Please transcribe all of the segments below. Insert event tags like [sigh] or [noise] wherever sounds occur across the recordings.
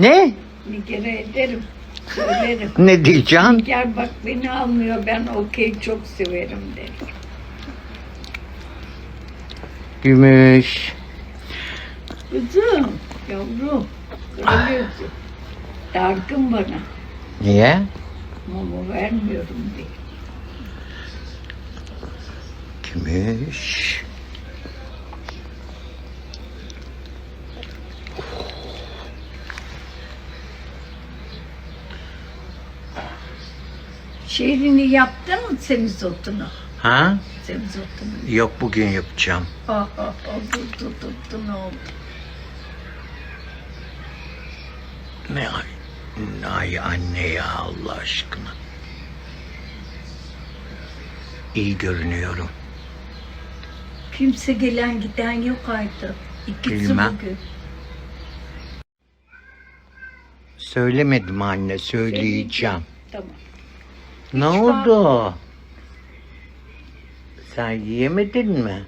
Ne? Nigar'a ederim. Söylerim. Ne diyeceksin? Nigar bak beni almıyor. Ben okey çok severim derim. Gümüş. Kızım, yavrum, kraliçe. Dargın bana. Niye? Mama vermiyorum diye. Gümüş. Şehrini yaptın mı semizotunu? Ha? Semizotunu. Yok bugün yapacağım. Ha ha ha tuttu tuttu ne oldu? Ne ay, ay anne ya Allah aşkına. İyi görünüyorum. Kimse gelen giden yok artık. İkisi Bilmem. bugün. Söylemedim anne söyleyeceğim. Tamam. Ne Hiç oldu? Sen yiyemedin mi?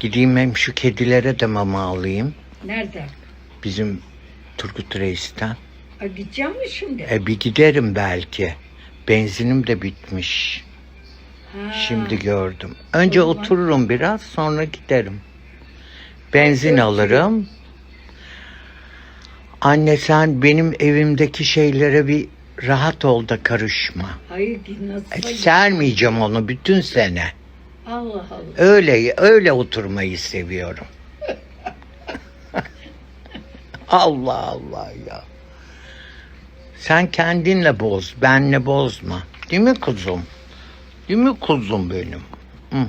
Gideyim hem şu kedilere de mama alayım. Nerede? Bizim Turgut Reis'ten. Ha, gideceğim mi şimdi? E bir giderim belki. Benzinim de bitmiş. Ha, Şimdi gördüm. Önce O zaman- otururum biraz sonra giderim. Benzin alırım. Anne sen benim evimdeki şeylere bir rahat ol da karışma. Hayır E, nasıl? sermeyeceğim onu bütün sene. Allah Allah. Öyle öyle oturmayı seviyorum. [laughs] Allah Allah ya. Sen kendinle boz, benle bozma. Değil mi kuzum? Değil mi kuzum benim? Hı.